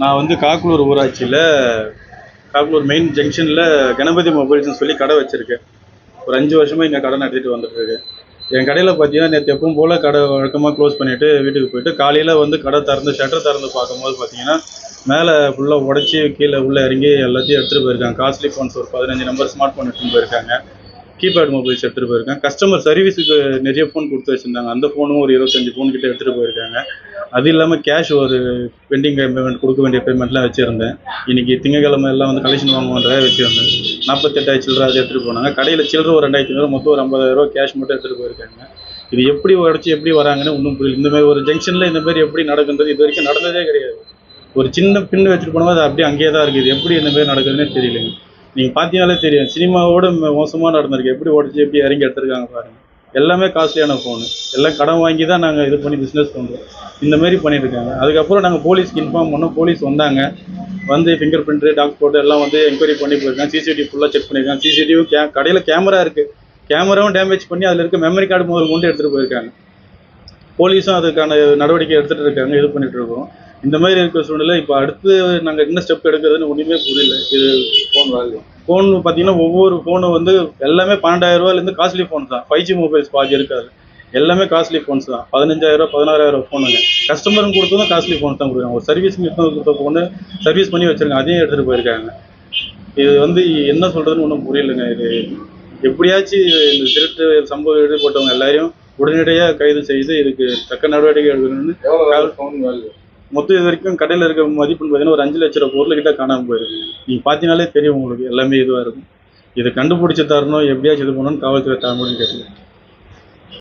நான் வந்து காக்குலூர் ஊராட்சியில் காக்குலூர் மெயின் ஜங்ஷனில் கணபதி மொபைல்ஸ்னு சொல்லி கடை வச்சுருக்கேன். ஒரு அஞ்சு வருஷமாக இங்கே கடை நடத்திட்டு வந்துட்டுருக்கேன் என் கடையில் பார்த்தீங்கன்னா நேற்று எப்பவும் போல் கடை வழக்கமாக க்ளோஸ் பண்ணிவிட்டு வீட்டுக்கு போயிட்டு காலையில் வந்து கடை திறந்து ஷட்டர் திறந்து பார்க்கும்போது பார்த்தீங்கன்னா மேலே ஃபுல்லாக உடச்சி கீழே உள்ளே இறங்கி எல்லாத்தையும் எடுத்துகிட்டு போயிருக்காங்க. காஸ்ட்லி ஃபோன்ஸ் ஒரு பதினஞ்சு நம்பர் ஸ்மார்ட் ஃபோன் எடுத்துகிட்டு போயிருக்காங்க. கீபேட் மொபைல்ஸ் எடுத்துகிட்டு போயிருக்கேன் கஸ்டமர் சர்வீஸுக்கு நிறைய ஃபோன் கொடுத்து வச்சுருந்தாங்க. அந்த ஃபோனும் ஒரு இருபத்தஞ்சி ஃபோன் கிட்ட எடுத்துகிட்டு போயிருக்காங்க. அது இல்லாமல் கேஷ் ஒரு பெண்டிங் பேமெண்ட் கொடுக்க வேண்டிய பேமெண்ட்லாம் வச்சுருந்தேன். இன்னைக்கு திங்கக்கிழமை எல்லாம் வந்து கலெக்ஷன் வாங்குவோன்றதாக வச்சுருந்தேன். நாற்பத்தெட்டாயிரம் சில்லற அதை எடுத்துகிட்டு போனாங்க. கடையில் சில்லற ஒரு ரெண்டாயிரத்தி ஐநூறு மொத்தம் ஒரு ஐம்பதாயிரரூவா கேஷ் மட்டும் எடுத்துகிட்டு போயிருக்காங்க. இது எப்படி உடச்சி எப்படி வராங்கன்னு ஒன்றும் புரியல. இந்த மாதிரி ஒரு ஜங்ஷனில் இந்த மாதிரி எப்படி நடக்குன்றது இது வரைக்கும் நடந்ததே கிடையாது. ஒரு சின்ன பின்னு வச்சுட்டு போனால் அது அப்படியே அங்கேயே தான் இருக்குது. எப்படி இந்த மாதிரி நடக்குதுன்னே தெரியலைங்க. நீங்கள் பார்த்தீங்கனாலே தெரியும். சினிமாவோட மோசமாக நடந்திருக்கு. எப்படி உடச்சி எப்படி இறங்கி எடுத்திருக்காங்க பாருங்க. எல்லாமே காஸ்ட்லியான ஃபோனு எல்லாம் கடன் வாங்கி தான் நாங்கள் இது பண்ணி பிஸ்னஸ் பண்ணுறோம் இந்த மாதிரி பண்ணிட்டு இருக்காங்க அதுக்கப்புறம் நாங்கள் போலீஸ்க்கு இன்ஃபார்ம் பண்ணோம். போலீஸ் வந்தாங்க. வந்து ஃபிங்கர் பிரிண்ட்டு டாக் போட்டு எல்லாம் வந்து என்கொயரி பண்ணி போயிருக்காங்க. சிசிடிவி ஃபுல்லாக செக் பண்ணியிருக்காங்க. சிசிடிவி கே கடையில் கேமரா இருக்குது கேமராவும் டேமேஜ் பண்ணி அதில் இருக்க மெமரி கார்டு முதல் கொண்டு எடுத்துகிட்டு போயிருக்காங்க. போலீஸும் அதுக்கான நடவடிக்கை எடுத்துகிட்டு இருக்காங்க. இது பண்ணிகிட்டு இருக்கோம். இந்த மாதிரி இருக்கிற சூழ்நிலை இப்போ அடுத்து நாங்கள் என்ன ஸ்டெப் எடுக்கிறதுன்னு ஒன்றுமே புரியல. இது ஃபோன் வாங்கி ஃபோன் பார்த்தீங்கன்னா ஒவ்வொரு ஃபோனும் வந்து எல்லாமே பன்னெண்டாயிரம் ரூபாயிலேருந்து காஸ்ட்லி ஃபோன் தான். ஃபைவ் ஜி மொபைல்ஸ் பாதி இருக்காது. எல்லாமே காஸ்ட்லி ஃபோன்ஸ் தான். பதினஞ்சாயிரம் பதினாறாயிரம் ஃபோனுங்க கஸ்டமரும் கொடுத்ததும் காஸ்ட்லி ஃபோன் தான் கொடுக்குறாங்க. ஒரு சர்வீஸ் கொடுத்த ஃபோனு சர்வீஸ் பண்ணி வச்சிருக்காங்க. அதையும் எடுத்துகிட்டு போயிருக்காங்க. இது வந்து என்ன சொல்கிறதுன்னு ஒன்றும் புரியலைங்க. இது எப்படியாச்சும் இந்த திருட்டு சம்பவம் ஈடுபட்டவங்க எல்லாரையும் உடனடியாக கைது செய்து இதுக்கு தக்க நடவடிக்கை எடுக்கணும்னு ஃபோன் வேல்யூ மொத்தம் இது வரைக்கும் கடையில் இருக்க மதிப்புன்னு பார்த்தீங்கன்னா ஒரு அஞ்சு லட்ச ரூபா பொருள்கிட்ட காணாமல் போயிருக்கு. நீங்கள் பார்த்தீங்கனாலே தெரியும் உங்களுக்கு எல்லாமே இதுவாக இருக்கும். இதை கண்டுபிடிச்சி தரணும் எப்படியாச்சும் இது பண்ணணும்னு காவல்துறை தரணும்னு கேட்குறேன்